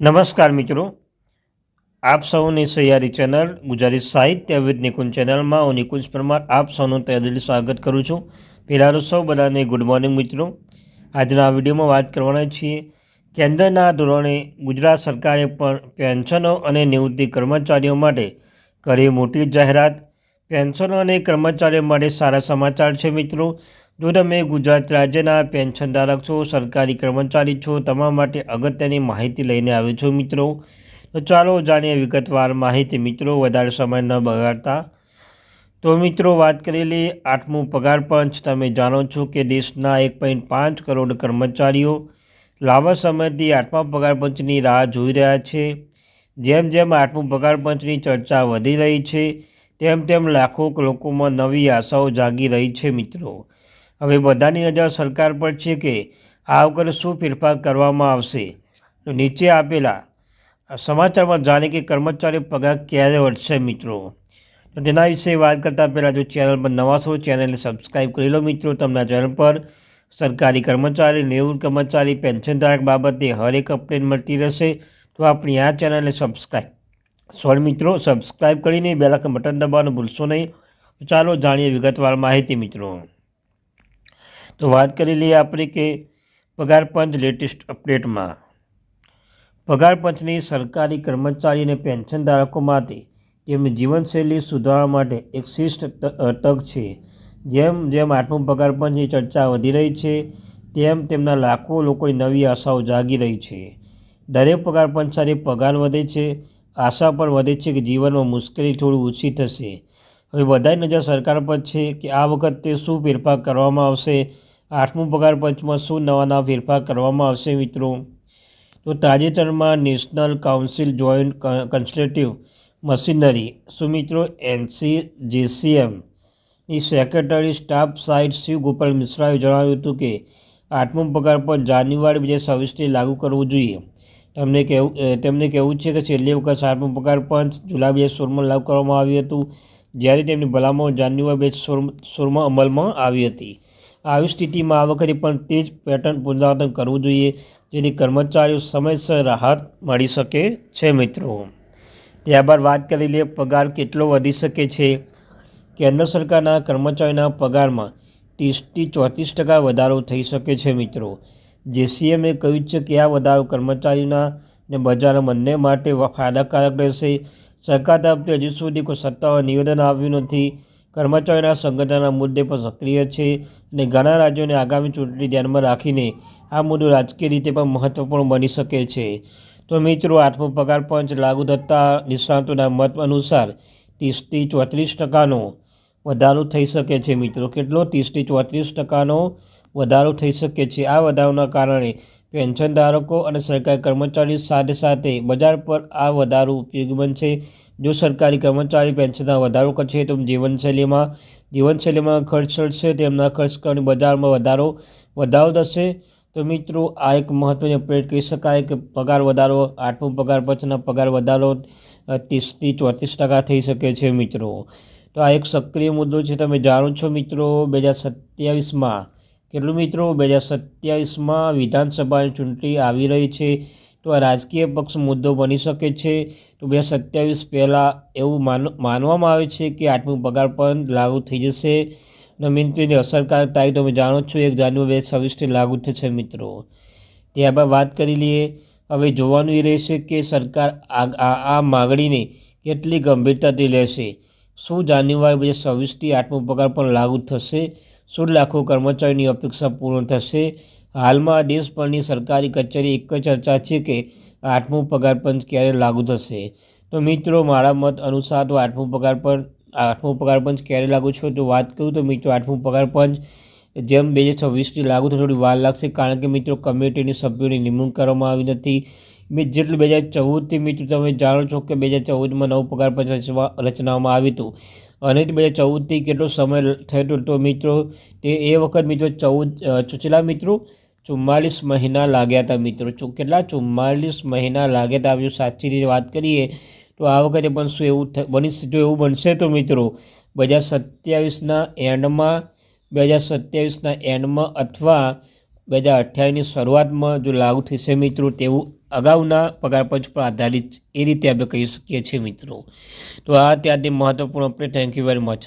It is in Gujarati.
નમસ્કાર મિત્રો. આપ સૌની સહિયારી ચેનલ ગુજરાતી સાહિત્ય વિદ નિકુંજ ચેનલમાં હું નિકુંજ પરમાર આપ સૌનું તહેદિલ સ્વાગત કરું છું. પહેલાં સૌ બધાને ગુડ મોર્નિંગ મિત્રો. આજના આ વિડીયોમાં વાત કરવાના છીએ કેન્દ્રના ધોરણે ગુજરાત સરકારે પણ પેન્શનો અને નિવૃત્તિ કર્મચારીઓ માટે કરી મોટી જાહેરાત. પેન્શનો અને કર્મચારીઓ માટે સારા સમાચાર છે મિત્રો. જો તમે ગુજરાત રાજ્યના પેન્શનધારક છો, સરકારી કર્મચારી છો, તમારા માટે અગત્યની માહિતી લઈને આવ્યો છું મિત્રો. તો ચાલો જાણીએ વિગતવાર માહિતી. મિત્રો, વધારે સમય ન બગાડતા. તો મિત્રો, વાત કરેલી આઠમું પગાર પંચ. તમે જાણો છો કે દેશના એક પોઈન્ટ પાંચ કરોડ કર્મચારીઓ લાંબા સમયથી આઠમા પગાર પંચની રાહ જોઈ રહ્યા છે. જેમ જેમ આઠમું પગાર પંચની ચર્ચા વધી રહી છે, તેમ તેમ લાખો લોકોમાં નવી આશાઓ જાગી રહી છે મિત્રો. હવે બધાની નજર સરકાર પર છે કે આ વખતે શું ફેરફાર કરવામાં આવશે? તો નીચે આપેલા સમાચારમાં જાણે કે કર્મચારી પગાર ક્યારે વધશે મિત્રો? તો તેના વિશે વાત કરતાં પહેલાં જો ચેનલ પર નવા છો, ચેનલને સબસ્ક્રાઈબ કરી લો મિત્રો. તમને ચેનલ પર સરકારી કર્મચારી, નિવૃત્ત કર્મચારી, પેન્શનધારક બાબતે હરેક અપડેટ મળતી રહેશે. તો આપણી આ ચેનલને સબસ્ક્રાઈબ સોરી મિત્રો સબસ્ક્રાઈબ કરીને બેલાકન બટન દબાવવાનું ભૂલશો નહીં. ચાલો જાણીએ વિગતવાર માહિતી મિત્રો. તો વાત કરી લઈએ આપણે કે પગાર પંચ લેટેસ્ટ અપડેટમાં. પગાર પંચની સરકારી કર્મચારી અને પેન્શનધારકો માટે તેમની જીવનશૈલી સુધારવા માટે એક શિષ્ટ તક છે. જેમ જેમ આઠમું પગાર પંચની ચર્ચા વધી રહી છે, તેમ તેમના લાખો લોકોની નવી આશાઓ જાગી રહી છે. દરેક પગાર પંચ સાથે પગાર વધે છે. આશા પણ વધે છે કે જીવનમાં મુશ્કેલી થોડી ઓછી થશે. હવે બધાની નજર સરકાર પર છે કે આ વખતે શું ફેરફાર કરવામાં આવશે? આઠમું પગાર પંચમાં શું નવા નવા ફેરફાર કરવામાં આવશે મિત્રો? તો તાજેતરમાં national council joint consultative machinery. શું મિત્રો? NC જેસીએમની secretary staff side Shiv Gopal મિશ્રાએ જણાવ્યું હતું કે, આઠમું પગાર પર જાન્યુઆરી બે હજાર લાગુ કરવું જોઈએ. તેમને કહેવું તેમને કહેવું છે કે છેલ્લી વખત આઠમું પગાર પંચ જુલાઈ બે સોળમાં લાગુ કરવામાં આવ્યું હતું, જ્યારે તેમની ભલામણ જાન્યુઆરી બે સોળમાં અમલમાં આવી હતી. આવી સ્થિતિમાં આ વખતે પણ તે જ પેટર્ન પુનરાવર્તન કરવું જોઈએ, જેથી કર્મચારીઓ સમયસર રાહત મળી શકે છે મિત્રો. ત્યારબાદ વાત કરી લઈએ, પગાર કેટલો વધી શકે છે? કેન્દ્ર સરકારના કર્મચારીના પગારમાં ત્રીસથી ચોત્રીસ ટકા વધારો થઈ શકે છે મિત્રો. જેસીએમએ કહ્યું છે કે આ વધારો કર્મચારીના ને બજાર બંને માટે ફાયદાકારક રહેશે. સરકાર તરફથી હજુ સુધી કોઈ સત્તાવાર નિવેદન આવ્યું નથી. કર્મચારીના સંગઠનના મુદ્દે પણ સક્રિય છે અને ઘણા રાજ્યોને આગામી ચૂંટણી ધ્યાનમાં રાખીને આ મુદ્દો રાજકીય રીતે પણ મહત્વપૂર્ણ બની શકે છે. તો મિત્રો આઠમો પગાર પંચ લાગુ થતા નિષ્ણાતોના મત અનુસાર ત્રીસથી ચોત્રીસ ટકાનો વધારો થઈ શકે છે. મિત્રો, કેટલો? ત્રીસથી ચોત્રીસ ટકાનો વધારો થઈ શકે છે. આ વધારાના કારણે પેન્શનધારકો અને સરકારી કર્મચારીઓ સાથે સાથે બજાર પર આ વધારો ઉપયોગી બનશે. જો સરકારી કર્મચારી પેન્શનમાં વધારો કરશે, તો જીવનશૈલીમાં જીવનશૈલીમાં ખર્ચ ચડશે તેમના ખર્ચ કરવાની બજારમાં વધારો વધારો થશે. તો મિત્રો, આ એક મહત્ત્વની અપડેટ કહી શકાય કે પગાર વધારો, આઠમો પગાર, પછીના પગાર વધારો ત્રીસથી ચોત્રીસ ટકા થઈ શકે છે મિત્રો. તો આ એક સક્રિય મુદ્દો છે, તમે જાણો છો મિત્રો, બે હજાર સત્યાવીસમાં કેટલું મિત્રો? બે હજાર સત્યાવીસમાં વિધાનસભાની ચૂંટણી આવી રહી છે. તો આ રાજકીય પક્ષ મુદ્દો બની શકે છે. તો બે હજાર સત્યાવીસ પહેલાં એવું માન, માનવામાં આવે છે કે આઠમું પગાર પણ લાગુ થઈ જશે. નવીનત્રીની અસરકારક તારીખ તમે જાણો છો, એક જાન્યુઆરી બે હજાર છવ્વીસથી લાગુ થશે મિત્રો. ત્યારબાદ વાત કરી લઈએ. હવે જોવાનું એ રહેશે કે સરકાર આ આ માગણીને કેટલી ગંભીરતાથી લેશે. શું જાન્યુઆરી બે હજાર છવ્વીસથી આઠમું પગાર પણ લાગુ થશે? શું લાખો કર્મચારીની અપેક્ષા પૂર્ણ થશે. હાલમાં દેશભરની સરકારી કચેરી એક જ ચર્ચા છે કે આઠમું પગાર પંચ ક્યારે લાગુ થશે. તો મિત્રો, મારા મત અનુસાર તો આઠમું પગાર પંચ આઠમું પગાર પંચ ક્યારે લાગુ છે તો વાત કરું તો મિત્રો, આઠમું પગાર પંચ જેમ બે હજાર છવ્વીસથી લાગુ થશે થોડી વાર લાગશે કારણ કે મિત્રો, કમિટીની સભ્યોની નિમણૂક કરવામાં આવી નથી. મેં જેટલું બે હજાર ચૌદથી મિત્રો, તમે જાણો છો કે બે હજાર ચૌદમાં નવું પગાર પંચ રચવા રચનાવામાં આવ્યું હતું. અને બે હજાર ચૌદથી કેટલો સમય થયો તો મિત્રો, તે એ વખત મિત્રો ચૌદ ચૂચલા મિત્રો, ચુમ્માલીસ મહિના લાગ્યા હતા મિત્રો. કેટલા ચુમ્માલીસ મહિના લાગ્યા હતા? જો સાચી રીતે વાત કરીએ, તો આ વખતે પણ શું એવું બની જો એવું બનશે તો મિત્રો બે હજાર સત્યાવીસના એન્ડમાં બે હજાર સત્યાવીસના એન્ડમાં અથવા બે હજાર અઠ્યાવીસની શરૂઆતમાં જો લાગુ થશે મિત્રો તેવું અગાઉના પગારપંચ પર આધારિત એ રીતે આપણે કહી શકીએ છીએ મિત્રો. તો આ ત્યારથી મહત્વપૂર્ણ update thank you very much